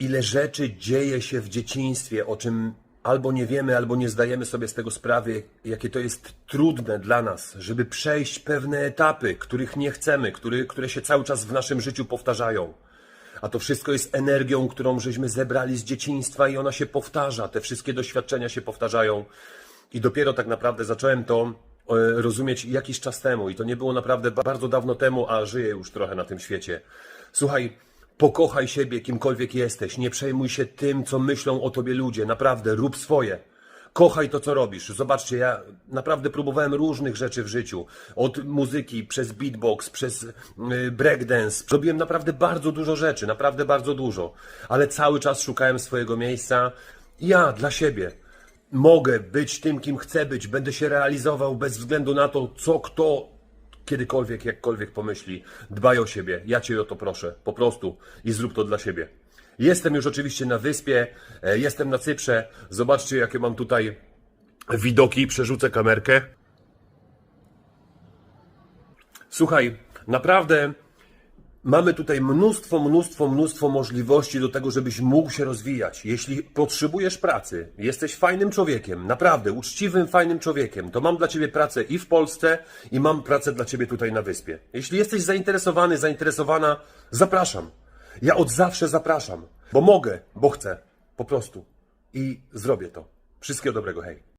ile rzeczy dzieje się w dzieciństwie, o czym albo nie wiemy, albo nie zdajemy sobie z tego sprawy, jakie to jest trudne dla nas, żeby przejść pewne etapy, których nie chcemy, który, które się cały czas w naszym życiu powtarzają. A to wszystko jest energią, którą żeśmy zebrali z dzieciństwa i ona się powtarza. Te wszystkie doświadczenia się powtarzają. I dopiero tak naprawdę zacząłem to e, rozumieć jakiś czas temu. I to nie było naprawdę ba- bardzo dawno temu, a żyję już trochę na tym świecie. Słuchaj, pokochaj siebie, kimkolwiek jesteś. Nie przejmuj się tym, co myślą o tobie ludzie. Naprawdę, rób swoje. Kochaj to, co robisz. Zobaczcie, ja naprawdę próbowałem różnych rzeczy w życiu. Od muzyki, przez beatbox, przez y, breakdance. Robiłem naprawdę bardzo dużo rzeczy, naprawdę bardzo dużo. Ale cały czas szukałem swojego miejsca. Ja, dla siebie. Mogę być tym, kim chcę być. Będę się realizował bez względu na to, co kto kiedykolwiek, jakkolwiek pomyśli. Dbaj o siebie. Ja cię o to proszę. Po prostu. I zrób to dla siebie. Jestem już oczywiście na wyspie. e, Jestem na Cyprze. Zobaczcie, jakie mam tutaj widoki. Przerzucę kamerkę. Słuchaj, naprawdę mamy tutaj mnóstwo, mnóstwo, mnóstwo możliwości do tego, żebyś mógł się rozwijać. Jeśli potrzebujesz pracy, jesteś fajnym człowiekiem, naprawdę uczciwym, fajnym człowiekiem, to mam dla ciebie pracę i w Polsce, i mam pracę dla ciebie tutaj na wyspie. Jeśli jesteś zainteresowany, zainteresowana, zapraszam. Ja od zawsze zapraszam, bo mogę, bo chcę. Po prostu. I zrobię to. Wszystkiego dobrego, hej.